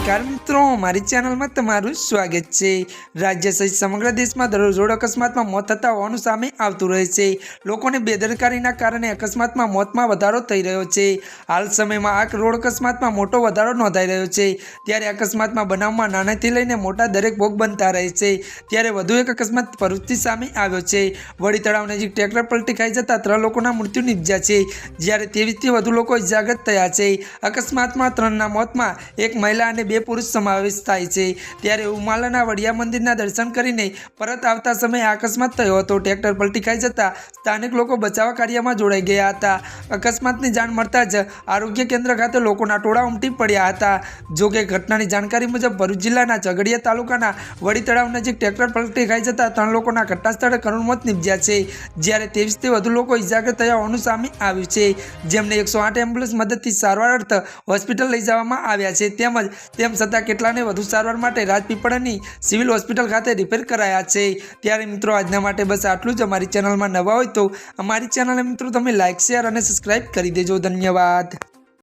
નમસ્કાર મિત્રો, મારી ચેનલમાં તમારું સ્વાગત છે. રાજ્ય સહિત સમગ્ર દેશમાં દરરોજ રોડ અકસ્માતમાં મોત થતા હોવાનું સામે આવતું રહે છે. લોકોને બેદરકારીના કારણે અકસ્માતમાં મોતમાં વધારો થઈ રહ્યો છે. હાલ સમયમાં આ રોડ અકસ્માતમાં મોટો વધારો નોંધાઈ રહ્યો છે. ત્યારે અકસ્માતમાં બનાવમાં નાનાથી લઈને મોટા દરેક ભોગ બનતા રહે છે. ત્યારે વધુ એક અકસ્માત ભરૂચથી સામે આવ્યો છે. વડી તળાવ નજીક ટ્રેક્ટર પલટી ખાઈ જતા ત્રણ લોકોના મૃત્યુ નિપજ્યા છે. જ્યારે તેવીસથી વધુ લોકો ઇજાગ્રસ્ત થયા છે. અકસ્માતમાં ત્રણના મોતમાં એક મહિલા અને બે પુરુષ સમાવેશ થાય છે. ત્યારે ઉમાલાના વડિયા મંદિરના દર્શન કરીને પરત આવતા સમયે અકસ્માત થયો હતો. ટ્રેક્ટર પલટી ખાઈ જતા સ્થાનિક લોકો બચાવ કાર્યમાં જોડાઈ ગયા હતા. અકસ્માતની જાણ મળતા જ આરોગ્ય કેન્દ્ર ખાતે લોકોના ટોળા ઉમટી પડ્યા હતા. જો કે ઘટનાની જાણકારી મુજબ ભરૂચ જિલ્લાના ઝઘડિયા તાલુકાના વડી તળાવ નજીક ટ્રેક્ટર પલટી ખાઈ જતા ત્રણ લોકોના ઘટના સ્થળે કરુણ મોત નિપજ્યા છે. જ્યારે ત્રેવીસથી વધુ લોકો ઇજાગ્રસ્ત થયા હોવાનું સામે આવ્યું છે. જેમને એકસો આઠ એમ્બ્યુલન્સ મદદથી સારવાર અર્થ હોસ્પિટલ લઈ જવામાં આવ્યા છે. તેમજ તેમ છતાં કેટલાને વધુ સારવાર માટે રાજપીપળાની સિવિલ હોસ્પિટલ ખાતે રિપેર કરાયા છે. ત્યારે મિત્રો, આજના માટે બસ આટલું જ. અમારી ચેનલમાં નવા હોય તો અમારી ચેનલને મિત્રો, તમે લાઇક શેર અને સબસ્ક્રાઇબ કરી દેજો. ધન્યવાદ.